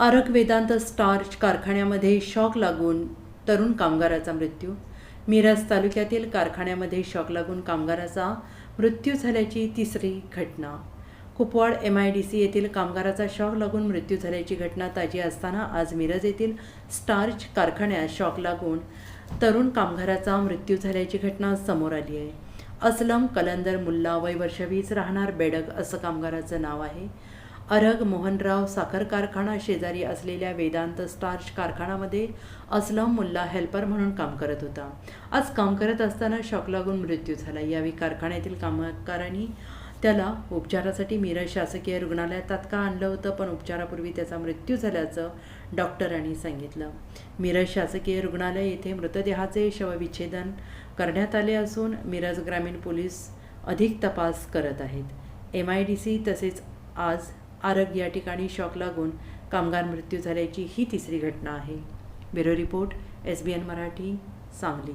आरक Vedant starch कारखान्यामध्ये shock लागून तरुण कामगाराचा मृत्यू. मिरज तालुक्यातील कारखान्यामध्ये शॉक लागून कामगाराचा मृत्यू झाल्याची तिसरी घटना. Kupwad M I D C येथील कामगाराचा शॉक लागून मृत्यू झाल्याची घटना ताजी असताना आज मिरज येथील स्टार्च कारखान्यात शॉक लागून तरुण कामगाराचा मृत्यू झाल्याची घटना समोर आली आहे. असलम कलंदर मुल्ला वय वर्ष वीस राहणार बेडग असं कामगाराचं नाव आहे. अरग मोहनराव साखर कारखाना शेजारी असलेल्या वेदांत स्टार्च कारखानामध्ये असलम मुल्ला हेल्पर म्हणून काम करत होता. आज काम करत असताना शॉक लागून मृत्यू झाला. यावेळी कारखान्यातील कामगारांनी त्याला उपचारासाठी मिरज शासकीय रुग्णालयात तात्काळ आणलं होतं पण उपचारापूर्वी त्याचा मृत्यू झाल्याचं डॉक्टरांनी सांगितलं. मिरज शासकीय रुग्णालय येथे मृतदेहाचे शवविच्छेदन करण्यात आले असून मिरज ग्रामीण पोलीस अधिक तपास करत आहेत. एम आय डी सी तसेच आज आरग या ठिकाणी शॉक लागून कामगार मृत्यू झाल्याची ही तिसरी घटना आहे. Bureau report S B N Marathi Sangli.